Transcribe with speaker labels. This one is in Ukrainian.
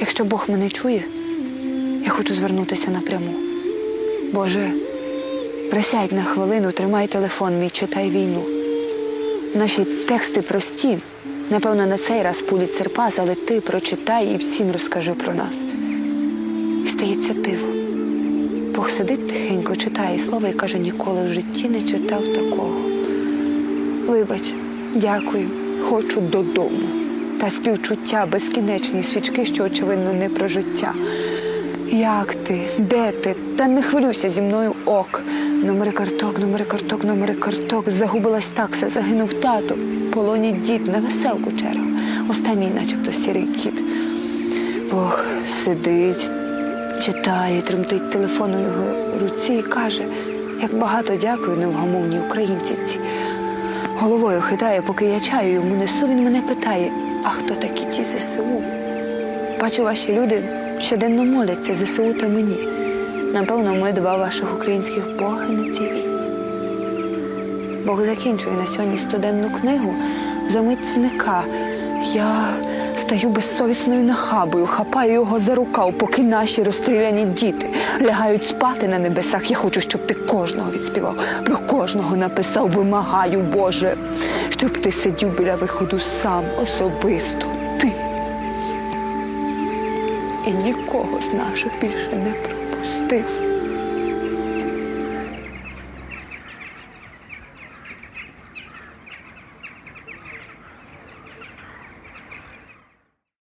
Speaker 1: Якщо Бог мене чує, я хочу звернутися напряму. Боже, присядь на хвилину, тримай телефон мій, читай війну. Наші тексти прості. Напевно, на цей раз пуліцер пас, але ти прочитай і всім розкажи про нас. І стається диво. Бог сидить тихенько, читає слово і каже, ніколи в житті не читав такого. Вибач, дякую, хочу додому. Та співчуття, безкінечні свічки, що очевидно не про життя. Як ти? Де ти? Та не хвилюйся зі мною ок. Номери карток, номери карток, номери карток. Загубилась такса, загинув тато. Полоні дід на веселку черга. Останній, начебто, сірий кіт. Бог сидить, читає, тремтить телефон у його руці і каже, як багато дякую невгамовній українці. Ці». Головою хитає, поки я чаю йому несу, він мене питає, а хто такі ті ЗСУ? Бачу, ваші люди щоденно моляться ЗСУ та мені. Напевно, ми два ваших українських боги на цій війні. Бог закінчує на сьогодні студенну книгу, замить зника. Я стаю безсовісною нахабою, хапаю його за рукав, поки наші розстріляні діти лягають спати на небесах. Я хочу, щоб ти кожного відспівав, про кожного написав, вимагаю, Боже, щоб ти сидів біля виходу сам особисто. Ти і нікого з наших більше не пропустив.